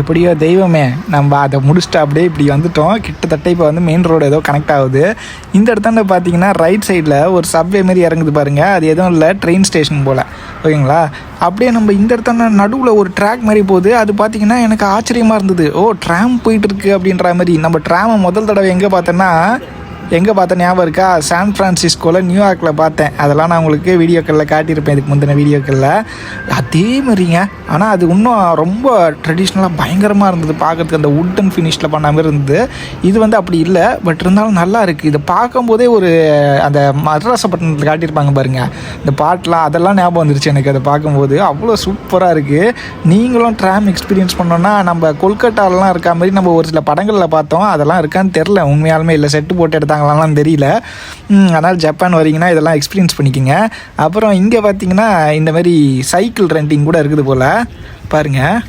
எப்படியோ தெய்வமே நம்ம அதை முடிச்சுட்டு அப்படியே இப்படி வந்துட்டோம். கிட்டத்தட்ட இப்போ வந்து மெயின் ரோடு ஏதோ கனெக்ட் ஆகுது. இந்த இடத்தாண்ட பார்த்தீங்கன்னா ரைட் சைடில் ஒரு சப்வே மாதிரி இறங்குது பாருங்கள் அது எதுவும் இல்லை ட்ரெயின் ஸ்டேஷன் போல். ஓகேங்களா? அப்படியே நம்ம இந்த இடத்தாண்ட நடுவில் ஒரு ட்ராக் மாதிரி போகுது. அது பார்த்தீங்கன்னா எனக்கு ஆச்சரியமாக இருந்தது. ஓ ட்ராம் போயிட்டுருக்கு அப்படின்ற மாதிரி. நம்ம ட்ராமை முதல் தடவை எங்கே பார்த்தோன்னா எங்கே பார்த்தேன் ஞாபகம் இருக்கா? சான் ஃப்ரான்சிஸ்கோவில் நியூயார்க்கில் பார்த்தேன். அதெல்லாம் நான் உங்களுக்கு வீடியோக்களில் காட்டியிருப்பேன். இதுக்கு முந்தின வீடியோக்களில். அதே மாதிரிங்க. ஆனால் அது இன்னும் ரொம்ப ட்ரெடிஷ்னலாக பயங்கரமாக இருந்தது. பார்க்குறதுக்கு அந்த உட்டன் ஃபினிஷில் பண்ண மாதிரி இருந்தது. இது வந்து அப்படி இல்லை. பட் இருந்தாலும் நல்லா இருக்குது இதை பார்க்கும்போதே ஒரு அந்த மதராசப்பட்டினத்தில் காட்டியிருப்பாங்க பாருங்கள் இந்த பாட்டெலாம் அதெல்லாம் ஞாபகம் வந்துருச்சு எனக்கு அதை பார்க்கும்போது. அவ்வளோ சூப்பராக இருக்குது நீங்களும் ட்ராம் எக்ஸ்பீரியன்ஸ் பண்ணோன்னா நம்ம கொல்கட்டாலலாம் இருக்க மாதிரி நம்ம ஒரு சில படங்களில் பார்த்தோம். அதெல்லாம் இருக்கான்னு தெரில உண்மையாலுமே இல்லை. செட்டு போட்டு எடுத்தாங்க எடுத்தாங்களாலாம் தெரியல. அதனால் ஜப்பான் வரீங்கன்னா இதெல்லாம் எக்ஸ்பீரியன்ஸ் பண்ணிக்கோங்க. அப்புறம் இங்கே பார்த்தீங்கன்னா இந்த மாதிரி சைக்கிள் ரெண்டிங் கூட இருக்குது போல். பாருங்கள்